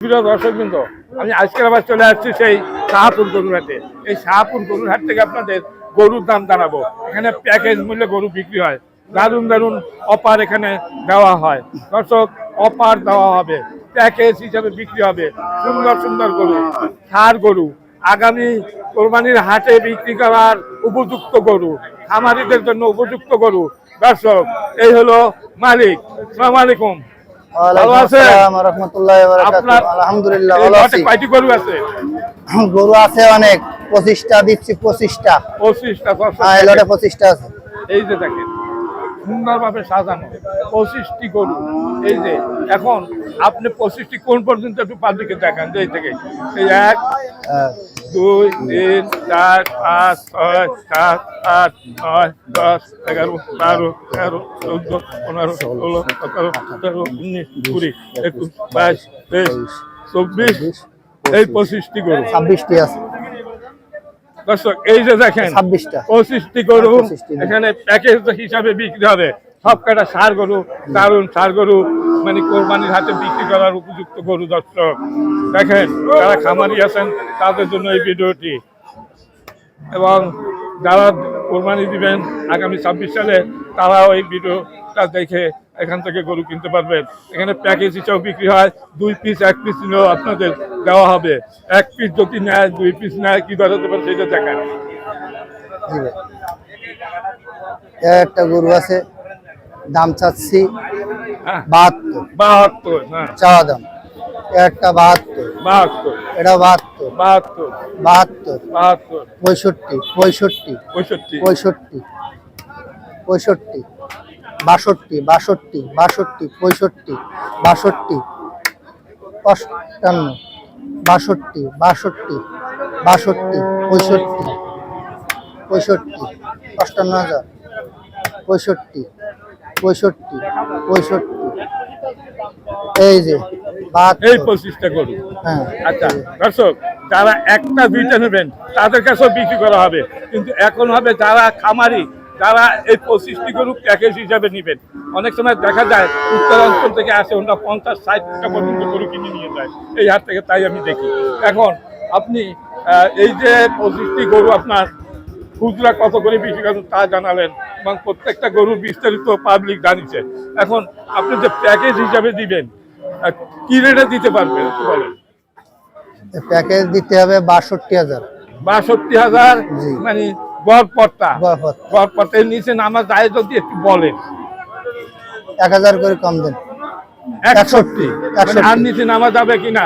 দর্শক কিন্তু আমি আজকের আবার চলে আসছি সেই শাহপুর গরুরহাটে। এই শাহপুর গরুরহাট থেকে আপনাদের গরুর দাম জানাব। এখানে প্যাকেজ মূল্যে গরু বিক্রি হয়। দারুণ দারুণ অপার এখানে দেওয়া হয়। দর্শক অপার দেওয়া হবে। প্যাকেজ হিসাবে বিক্রি হবে। সুন্দর সুন্দর গরু, সার গরু, আগামী কোরবানির হাটে বিক্রি করার উপযুক্ত গরু, খামারিদের জন্য উপযুক্ত গরু। দর্শক, এই হলো মালিক। সালাম আলহামদুলিল্লাহ গরু আছে? গরু আছে অনেক পঁচিশটা দিচ্ছি পঁচিশটা। পঁচিশটা হ্যাঁ লটে পঁচিশটা আছে। এই যে দেখেন সুন্দরভাবে সাজানো পঁচিশটি গরু। এই যে এখন আপনি পঁচিশটি কোন পর্যন্ত একটু পাবলিকে দেখান যে এই থেকে। এই এক হ্যাঁ। দুই তিন চার পাঁচ ছয় সাত আট নয় দশ এগারো বারো তেরো চোদ্দ পনেরো ষোলো সতেরো আঠারো উনিশ কুড়ি একুশ বাইশ তেইশ চব্বিশ এই পঁচিশটি গরু। ছাব্বিশটি আছে। দর্শক এই যে দেখেন পঁচিশটি গরু 25টি গরু। এখানে প্যাকেজ হিসাবে বিক্রি হবে। সব কটা সার গরু দারুণ সার গরু। মানে কোরবানির হাতে বিক্রি করার উপযুক্ত গরু দর্শক। দেখেন, যারা খামারি আছেন, তাদের জন্য এই ভিডিওটি। এবং যারা কোরবানি দিবেন আগামী ছাব্বিশ সালে, তারাও এই ভিডিওটা দেখে এখান থেকে গরু কিনতে পারবেন। এখানে প্যাকেজ হিসাবে বিক্রি হয়, দুই পিস এক পিস নিয়েও আপনাদের দেওয়া হবে। এক পিস যদি নেয়, দুই পিস নেয়, কি দর হতে পারে সেটা দেখেন একটা গরু আছে, দাম চাচ্ছি বাহাত্তর। বাহাত্তর হ্যাঁ। চাওয়া দাম। একটা বাহাত্তর। বাহাত্তর। এটা বাহাত্তর। বাহাত্তর। বাহাত্তর। বাহাত্তর। পঁয়ষট্টি। পঁয়ষট্টি। পঁয়ষট্টি। পঁয়ষট্টি। পঁয়ষট্টি। বাষট্টি। বাষট্টি। বাষট্টি। পঁয়ষট্টি। বাষট্টি। অষ্টান্ন। বাষট্টি। বাষট্টি। বাষট্টি। পঁয়ষট্টি। পঁয়ষট্টি। অষ্টান্ন হাজার। পঁয়ষট্টি। পঁয়ষট্টি। পঁয়ষট্টি। এই যে এই পঁচিশটা গরু। হ্যাঁ। আচ্ছা দর্শক যারা একটা দুইটা নেবেন তাদের কাছেও বিক্রি করা হবে। কিন্তু এখন হবে যারা খামারি যারা এই পঁচিশটি গরু প্যাকেজ হিসাবে নেবেন। অনেক সময় দেখা যায় উত্তরাঞ্চল থেকে আসে ওনারা পঞ্চাশ ষাট টাকা পর্যন্ত গরু কিনে নিয়ে যায়। এই হাট থেকে তাই আমি দেখি। এখন আপনি এই যে পঁচিশটি গরু আপনার খুচরা কত করে বিক্রি করেন তা জানালেন এবং প্রত্যেকটা গরুর বিস্তারিত পাবলিক জানিছে এখন আপনি যে প্যাকেজ হিসাবে দিবেন কি রেটে দিতে পারবেন? বলেন। প্যাকেজ দিতে হবে বাষট্টি হাজার। বাষট্টি হাজার। মানে গড়পট্টা গড়পড়তা। গড়পট্টার নিচে নামা যায় যদি একটু বলেন। এক হাজার করে কম দেন। একষট্টি? মানে আর 61 নিচে নামা যাবে কিনা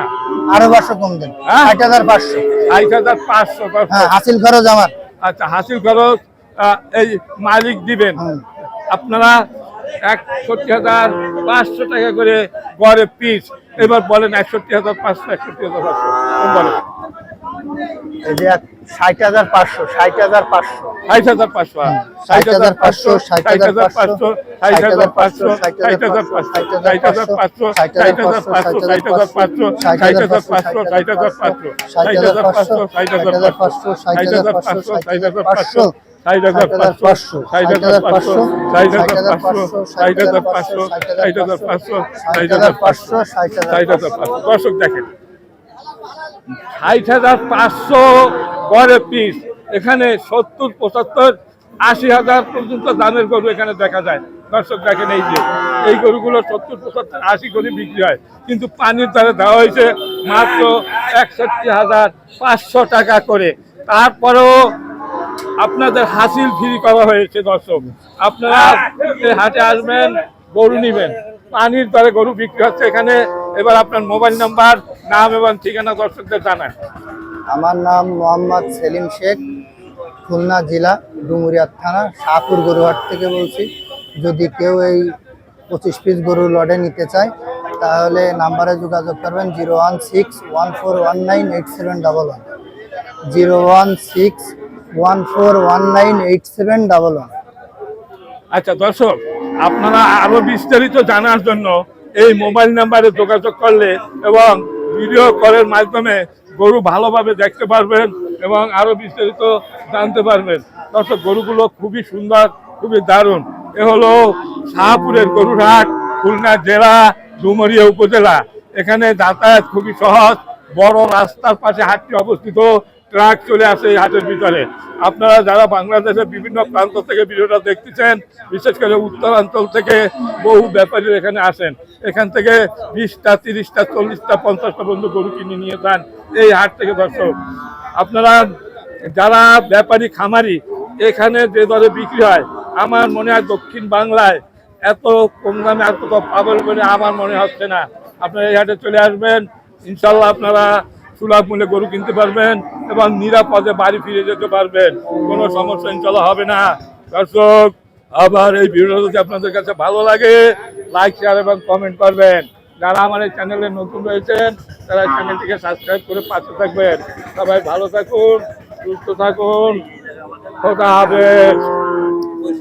আরও পাঁচশো কম দেন। হ্যাঁ? ষাট হাজার পাঁচশো। ষাট হাজার পাঁচশো হ্যাঁ হাসিল খরচ আমার। আচ্ছা হাসিল খরচ এই মালিক দিবেন। আপনারা একষট্টি হাজার পাঁচশো টাকা করে গড়ে পিস এবার বলেন একষট্টি হাজার পাঁচশো একষট্টি হাজার পাঁচশো বলেন এই যে ষাট হাজার পাঁচশো ষাট হাজার পাঁচশো ষাট হাজার পাঁচশো ষাট হাজার পাঁচশো ষাট হাজার পাঁচশো ষাট হাজার পাঁচশো ষাট হাজার পাঁচশো ষাট হাজার পাঁচশো ষাট হাজার পাঁচশো ষাট হাজার পাঁচশো ষাট হাজার পাঁচশো ষাট হাজার পাঁচশো ষাট হাজার পাঁচশো ষাট হাজার পাঁচশো ষাট হাজার পাঁচশো ষাট হাজার পাঁচশো ষাট হাজার পাঁচশো ষাট হাজার পাঁচশো ষাট হাজার পাঁচশো ষাট হাজার পাঁচশো ষাট হাজার পাঁচশো ষাট হাজার পাঁচশো ষাট ষাট হাজার পাঁচশো দর্শক দেখেন ষাট হাজার পাঁচশো গড়ে পিস এখানে সত্তর পঁচাত্তর আশি হাজার পর্যন্ত দামের গরু এখানে দেখা যায় দর্শক দেখেন এই যে এই গরুগুলো সত্তর পঁচাত্তর আশি করে বিক্রি হয় কিন্তু পানির দ্বারা দেওয়া হয়েছে মাত্র একষট্টি হাজার পাঁচশো টাকা করে তারপরেও আপনাদের হাসিল ফ্রি করা হয়েছে, দর্শক। আপনারা হাটে আসবেন, গরু নিবেন। পানির দরে গরু বিক্রি হচ্ছে এখানে। এবার আপনার মোবাইল নাম্বার, নাম এবং ঠিকানা দর্শকদের জানান। আমার নাম মোহাম্মদ সেলিম শেখ, খুলনা জেলা, ডুমুরিয়া থানা, শাহপুর গরুহাট থেকে বলছি। যদি কেউ এই পঁচিশ পিস গরু লডে নিতে চায়, তাহলে নাম্বারে যোগাযোগ করবেন zero one six one four one nine eight seven double one. Zero one six one four one nine eight seven double one আচ্ছা দর্শক, আপনারা আরও বিস্তারিত জানার জন্য এই মোবাইল নাম্বারে যোগাযোগ করলে এবং ভিডিও কলের মাধ্যমে গরু ভালোভাবে দেখতে পারবেন এবং আরও বিস্তারিত জানতে পারবেন। দর্শক, গরুগুলো খুবই সুন্দর, খুবই দারুণ। এ হলো শাহপুরের গরুরহাট, খুলনা জেলা, ডুমরিয়া উপজেলা। এখানে যাতায়াত খুবই সহজ, বড় রাস্তার পাশে হাটটি অবস্থিত। ট্রাক চলে আসে এই হাটের ভিতরে। আপনারা যারা বাংলাদেশের বিভিন্ন প্রান্ত থেকে ভিডিওটা দেখতেছেন, বিশেষ করে উত্তরাঞ্চল থেকে বহু ব্যাপারী এখানে আসেন, এখান থেকে বিশটা, তিরিশটা, চল্লিশটা, পঞ্চাশটা পর্যন্ত গরু কিনে নিয়ে যান এই হাট থেকে, দর্শক। আপনারা যারা ব্যাপারী খামারি, এখানে যে দরে বিক্রি হয়, আমার মনে হয় দক্ষিণ বাংলায় এত কম দামে তো পাবেন বলে আমার মনে হচ্ছে না। আপনারা এই হাটে চলে আসবেন। ইনশাল্লাহ আপনারা সুলভ মূল্যে গরু কিনতে পারবেন এবং নিরাপদে বাড়ি ফিরে যেতে পারবেন। কোনো সমস্যা ইনশাল্লাহ হবে না। দর্শক, আবার এই ভিডিও যদি আপনাদের কাছে ভালো লাগে লাইক শেয়ার এবং কমেন্ট করবেন। যারা আমার এই চ্যানেলে নতুন রয়েছেন, তারা চ্যানেলটিকে সাবস্ক্রাইব করে পাশে থাকবেন। সবাই ভালো থাকুন, সুস্থ থাকুন। খোদা হাফেজ।